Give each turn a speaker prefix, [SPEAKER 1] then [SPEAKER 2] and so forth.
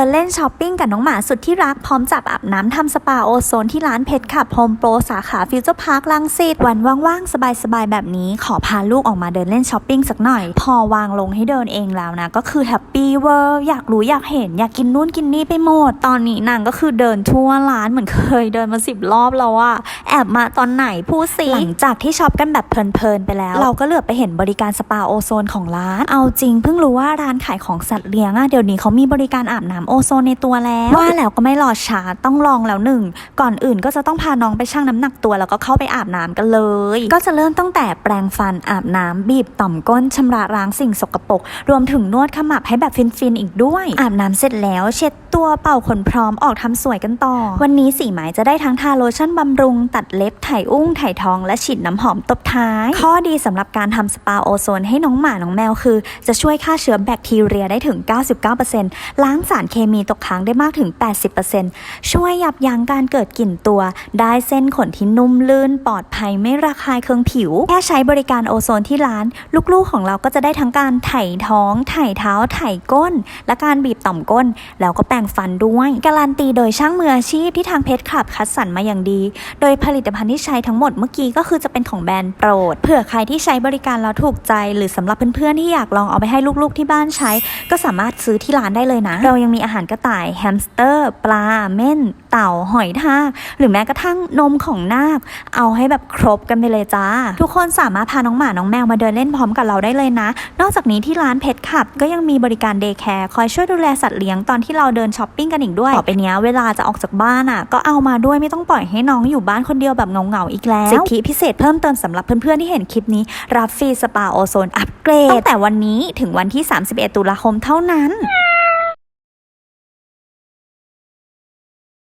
[SPEAKER 1] ดินเล่นช้อปปิ้งกับน้องหมาสุดที่รักพร้อมจับอาบน้ำทำสปาโอโซนที่ร้านเพชรขับโฮมโปรสาขาฟิวเจอร์พาร์คลังสิตวันว่างๆ สบายๆ แบบนี้ขอพาลูกออกมาเดินเล่นช้อปปิ้งสักหน่อย พอวางลงให้เดินเองแล้วนะ ก็คือแฮปปี้เวอร์อยากรู้อยากเห็นอยากกินนู่นกินนี่ไปหมด ตอนนี้นางก็คือเดินทั่วร้านเหมือนเคยเดินมาสิบรอบแล้วอะ แอบมาตอนไหนพูดสิหลังจากที่ช็อปกันแบบเพลินๆไปแล้ว เราก็เหลือบไปเห็นบริการสปาโอโซนของร้าน เอาจริงเพิ่งรู้ว่าร้านขายของสัตว์เลี้ยงอะเดี๋ยวนี้เขามีบริการอาบน้ำโอโซนในตัวแล้ว ว่าแล้วก็ไม่รอช้าต้องลองแล้วหนึ่ง ก่อนอื่นก็จะต้องพาน้องไปชั่งน้ำหนักตัว แล้วก็เข้าไปอาบน้ำกันเลย ก็จะเริ่มตั้งแต่แปรงฟันอาบน้ำบีบต่อมก้นชำระล้างสิ่งสกปรกรวมถึงนวดขมับให้แบบฟินๆอีกด้วย อาบน้ำเสร็จแล้วเช็ดตัวเป่าขนพร้อมออกทำสวยกันต่อ วันนี้สีหมายจะได้ทั้งทาโลชั่นบำรุง ตัดเล็บไถ่อุ้งไถ่ทอง และฉีดน้ำหอมตบท้าย ข้อดีสำหรับการทำสปาโอโซนให้น้องหมาน้องแมวคือ จะช่วยฆ่าเชื้อแบคทีเรียได้ถึง 99%ล้างสารเคมีตกค้างได้มากถึง 80%ช่วยยับยั้งการเกิดกลิ่นตัว ได้เส้นขนที่นุ่มลื่นปลอดภัยไม่ระคายเคืองผิว แค่ใช้บริการโอโซนที่ร้าน ลูกๆของเราก็จะได้ทั้งการไถ่ท้อง ไถ่เท้า ไถ่ก้น และการบีบต่อมก้น แล้วก็แปรงฟันด้วย การันตีโดยช่างมืออาชีพที่ทางเพชรขับคัดสรรมาอย่างดี โดยผลิตภัณฑ์ที่ใช้ทั้งหมดเมื่อกี้ก็คือจะเป็นของแบรนด์โปรด เผื่อใครที่ใช้บริการแล้วถูกใจ หรือสำหรับเพื่อนๆที่อยากลองเอาไปให้ลูกๆที่บ้านใช้ ก็สามารถซื้อที่ร้านได้เลยนะ เรายังมีอาหารกระต่ายแฮมสเตอร์ ปลาเม่น เต่าหอยทากหรือแม้กระทั่งนมของนาคเอาให้แบบครบกันไปเลยจ้า ทุกคนสามารถพาน้องหมาน้องแมวมาเดินเล่นพร้อมกับเราได้เลยนะ นอกจากนี้ที่ร้านเพชรขับก็ยังมีบริการเดย์แคร์คอยช่วยดูแลสัตว์เลี้ยงตอนที่เราเดินช้อปปิ้งกันอีกด้วยต่อไปเนี้ยเวลาจะออกจากบ้านอะก็เอามาด้วยไม่ต้องปล่อยให้น้องอยู่บ้านคนเดียวแบบเหงาๆอีกแล้วสิทธิพิเศษเพิ่มเติมสำหรับเพื่อนๆที่เห็นคลิปนี้รับฟรีสปาโอโซนอัปเกรดตั้งแต่วันนี้ถึงวันที่ 31 ตุลาคมเท่านั้น